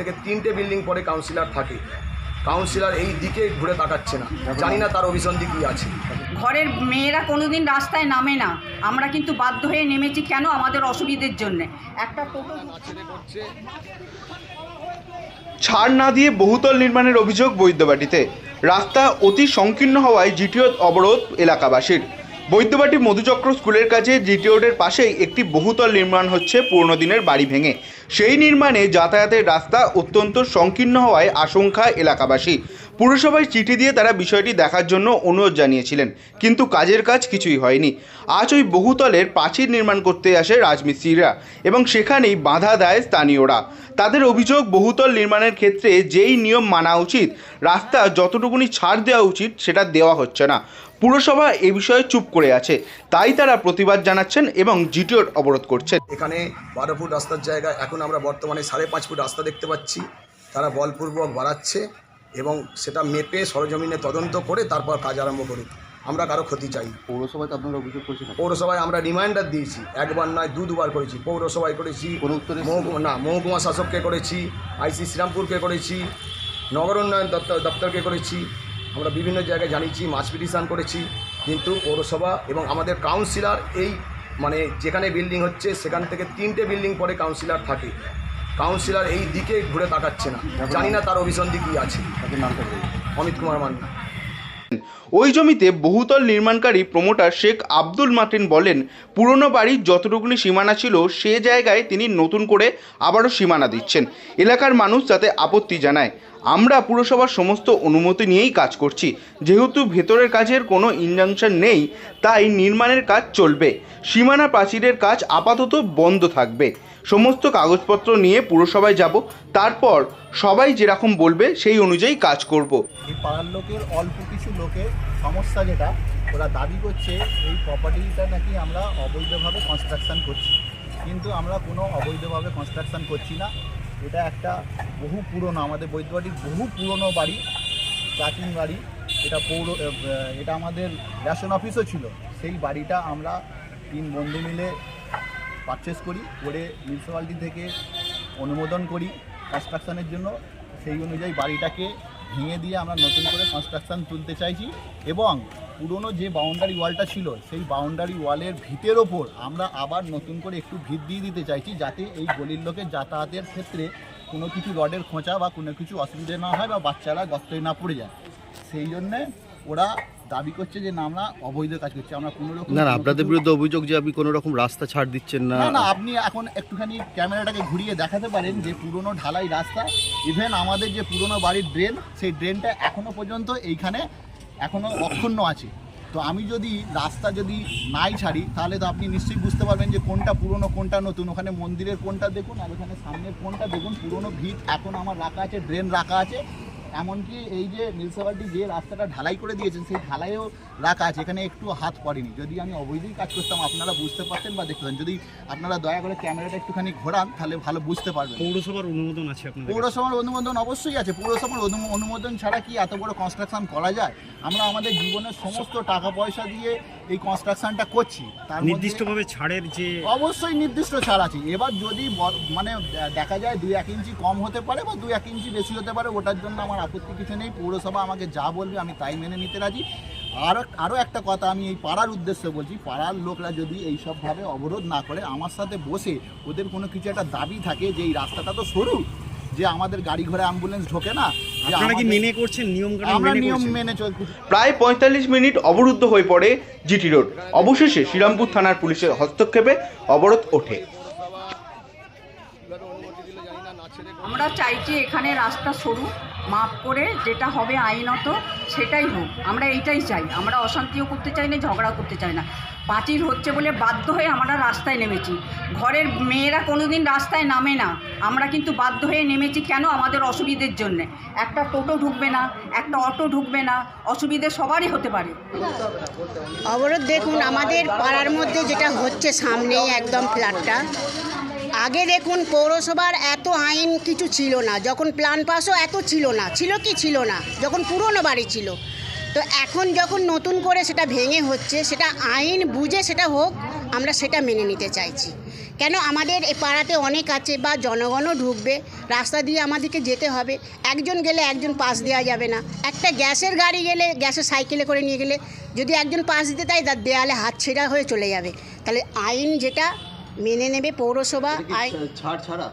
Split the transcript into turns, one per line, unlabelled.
থেকে তিনটে বিল্ডিং পরে কাউন্সিলর থাকে। কাউন্সিলর এই দিকে ঘুরে তাকাচ্ছে না। জানি না তার অভিসন্ধি কী আছে।
ঘরের মেয়েরা কোনোদিন রাস্তায় নামে না। আমরা কিন্তু বাধ্য হয়ে নেমেছি কেন আমাদের অসুবিধের জন্যে? একটা টোটো
ছাড় না দিয়ে বহুতল নির্মাণের অভিযোগ বৈদ্যবাটিতে। রাস্তা অতি সংকীর্ণ হওয়ায় জিটিও অবরোধ এলাকাবাসীর। বৈদ্যবাটি মধুচক্র স্কুলের কাছে জিটি রোডের পাশেই একটি বহুতল নির্মাণ হচ্ছে পুরনো দিনের বাড়ি ভেঙে। সেই নির্মাণে যাতায়াতের রাস্তা অত্যন্ত সংকীর্ণ হওয়ায় আশঙ্কা এলাকাবাসী। পুরসভায় চিঠি দিয়ে তারা বিষয়টি দেখার জন্য অনুরোধ জানিয়েছিলেন, কিন্তু কাজের কাজ কিছুই হয়নি। আজ ওই বহুতলের প্রাচীর নির্মাণ করতে আসে রাজমিস্ত্রিরা এবং সেখানেই বাধা দেয় স্থানীয়রা। তাদের অভিযোগ, বহুতল নির্মাণের ক্ষেত্রে যেই নিয়ম মানা উচিত, রাস্তা যতটুকুনি ছাড় দেওয়া উচিত সেটা দেওয়া হচ্ছে না। পুরসভা এ বিষয়ে চুপ করে আছে, তাই তারা প্রতিবাদ জানাচ্ছেন এবং জিটিওর অবরোধ করছেন।
এখানে বারো ফুট রাস্তার জায়গায় এখন আমরা বর্তমানে সাড়ে পাঁচ ফুট রাস্তা দেখতে পাচ্ছি। তারা বলপূর্বক বাড়াচ্ছে। এবং সেটা মেপে সরজমিনে তদন্ত করে তারপর কাজ আরম্ভ করুক আমরা কারও ক্ষতি চাই
পৌরসভায় আপনারা অভিযোগ করছেন
পৌরসভায় আমরা রিমাইন্ডার দিয়েছি। একবার নয় দু দুবার করেছি। পৌরসভায় করেছি না মহকুমা শাসককে করেছি আইসি শ্রীরামপুরকে করেছি নগর উন্নয়ন দপ্তর দপ্তরকে করেছি। আমরা বিভিন্ন জায়গায় জানিয়েছি মাছ পিটিশান করেছি। কিন্তু পৌরসভা এবং আমাদের কাউন্সিলর এই মানে যেখানে বিল্ডিং হচ্ছে সেখান থেকে তিনটে বিল্ডিং পরে কাউন্সিলর থাকে। কাউন্সিলর এই দিকে ঘুরে তাকাচ্ছে না। জানি না তার অভিসন্ধি কী আছে। অমিত কুমার মান্না।
ওই জমিতে বহুতল নির্মাণকারী প্রমোটার শেখ আব্দুল মাতিন বলেন, পুরনো বাড়ির যতটুকুনি সীমানা ছিল, সে জায়গায় তিনি নতুন করে আবারও সীমানা দিচ্ছেন। এলাকার মানুষ তাতে আপত্তি জানায়। আমরা পুরসভার সমস্ত অনুমতি নিয়েই কাজ করছি। যেহেতু ভেতরের কাজের কোনো ইনজাংশন নেই, তাই নির্মাণের কাজ চলবে। সীমানা প্রাচীরের কাজ আপাতত বন্ধ থাকবে। সমস্ত কাগজপত্র নিয়ে পুরসভায় যাব। তারপর সবাই যেরকম বলবে, সেই অনুযায়ী কাজ করব।
এই পাড়ার লোকের অল্প কিছু লোকের সমস্যা যেটা, ওরা দাবি করছে এই প্রপার্টিটা নাকি আমরা অবৈধভাবে কনস্ট্রাকশন করছি। কিন্তু আমরা কোনো অবৈধভাবে কনস্ট্রাকশন করছি না। এটা একটা বহু পুরনো, আমাদের বৈদ্যবাটির বহু পুরনো বাড়ি, প্রাচীন বাড়ি। এটা পৌর এটা আমাদের রেশন অফিসও ছিল। সেই বাড়িটা আমরা তিন বন্ধু মিলে পারচেস করি, করে মিউনিসিপ্যালিটি থেকে অনুমোদন করি কনস্ট্রাকশনের জন্য, সেই অনুযায়ী বাড়িটাকে ভেঙে দিয়ে আমরা নতুন করে কনস্ট্রাকশান তুলতে চাইছি এবং পুরনো যে বাউন্ডারি ওয়ালটা ছিল, সেই বাউন্ডারি ওয়ালের ভিতের ওপর আমরা আবার নতুন করে একটু ভিত দিয়ে দিতে চাইছি যাতে এই গলির লোকের যাতায়াতের ক্ষেত্রে কোনো কিছু রডের খোঁচা বা কোনো কিছু অসুবিধে না হয় বা বাচ্চারা গর্তই না পড়ে যায়। সেই জন্যে ওরা দাবি করছে যে না আমরা অবৈধ কাজ করছি আমরা কোনো রকম
না আপনাদের বিরুদ্ধে অভিযোগ যে আপনি কোনো রকম রাস্তা ছাড় দিচ্ছেন না।
না না আপনি এখন একটুখানি ক্যামেরাটাকে ঘুরিয়ে দেখাতে পারেন যে পুরনো ঢালাই রাস্তা ইভেন আমাদের যে পুরনো বাড়ির ড্রেন সেই ড্রেনটা এখনও পর্যন্ত এইখানে এখনও অক্ষুণ্ণ আছে। তো আমি যদি রাস্তা যদি নাই ছাড়ি তাহলে তো আপনি নিশ্চয়ই বুঝতে পারবেন যে কোনটা পুরনো কোনটা নতুন। ওখানে মন্দিরের কোনটা দেখুন আর ওখানে সামনের কোনটা দেখুন পুরনো ভিত এখন আমার রাখা আছে ড্রেন রাখা আছে। এমনকি এই যে মিউনিসিপ্যালিটি যে রাস্তাটা ঢালাই করে দিয়েছেন সেই ঢালাইও রাখা আছে এখানে একটু হাত পড়েনি। যদি আমি অবৈধই কাজ করতাম আপনারা বুঝতে পারতেন বা দেখতেন যদি আপনারা দয়া করে ক্যামেরাটা একটুখানি ঘোরান তাহলে ভালো বুঝতে পারবেন।
পৌরসভার অনুমোদন আছে
পৌরসভার অনুমোদন অবশ্যই আছে। পৌরসভার অনু- অনুমোদন ছাড়া কি এত বড় কনস্ট্রাকশন করা যায়? আমরা আমাদের জীবনের সমস্ত টাকা পয়সা দিয়ে এই কনস্ট্রাকশনটা করছি তার
নির্দিষ্টভাবে ছাড়ের যে
অবশ্যই নির্দিষ্ট ছাড় আছে। এবার যদি মানে দেখা যায় দুই এক ইঞ্চি কম হতে পারে বা দুই এক ইঞ্চি বেশি হতে পারে ওটার জন্য আমার আপত্তি কিছু নেই। পৌরসভা আমাকে যা বলবে আমি তাই মেনে নিতে রাজি। আরও আরও একটা কথা আমি এই পাড়ার উদ্দেশ্যে বলছি পাড়ার লোকরা যদি এইসবভাবে অবরোধ না করে আমার সাথে বসে ওদের কোনো কিছু একটা দাবি থাকে যে এই রাস্তাটা তো সরু যে আমাদের গাড়ি ঘোড়া অ্যাম্বুলেন্স ঢোকে না
আপনারা কি মেনে করছেন? নিয়ম
আমরা নিয়ম মেনে চলছি।
প্রায় পঁয়তাল্লিশ মিনিট অবরুদ্ধ হয়ে পড়ে জিটি রোড। অবশেষে শ্রীরামপুর থানার পুলিশের হস্তক্ষেপে অবরোধ ওঠে।
আমরা চাইছি এখানে রাস্তা সরু মাপ করে যেটা হবে আইনত সেটাই হোক। আমরা এইটাই চাই। আমরা অশান্তিও করতে চাই না ঝগড়া করতে চাই না। পাঁচির হচ্ছে বলে বাধ্য হয়ে আমরা রাস্তায় নেমেছি। ঘরের মেয়েরা কোনোদিন রাস্তায় নামে না। আমরা কিন্তু বাধ্য হয়ে নেমেছি কেন আমাদের অসুবিধের জন্যে? একটা টোটো ঢুকবে না, একটা অটো ঢুকবে না, অসুবিধে সবারই হতে পারে।
অবরোধ দেখুন, আমাদের পাড়ার মধ্যে যেটা হচ্ছে সামনেই একদম ফ্ল্যাটটা। আগে দেখুন, পৌরসভার এত আইন কিছু ছিল না। যখন প্ল্যান পাসও এত ছিল না। ছিল কি ছিল না? যখন পুরনো বাড়ি ছিল। তো এখন যখন নতুন করে সেটা ভেঙে হচ্ছে সেটা আইন বুঝে সেটা হোক আমরা সেটা মেনে নিতে চাইছি। কেন আমাদের এ পাড়াতে অনেক আছে বা জনগণও ঢুকবে রাস্তা দিয়ে আমাদেরকে যেতে হবে। একজন গেলে একজন পাস দেওয়া যাবে না। একটা গ্যাসের গাড়ি গেলে গ্যাসের সাইকেলে করে নিয়ে গেলে যদি একজন পাস দিতে তাই তার দেয়ালে হাত ছেঁড়া হয়ে চলে যাবে। তাহলে আইন যেটা মেনে নেবে পৌরসভা আইন
ছাড় ছাড়া?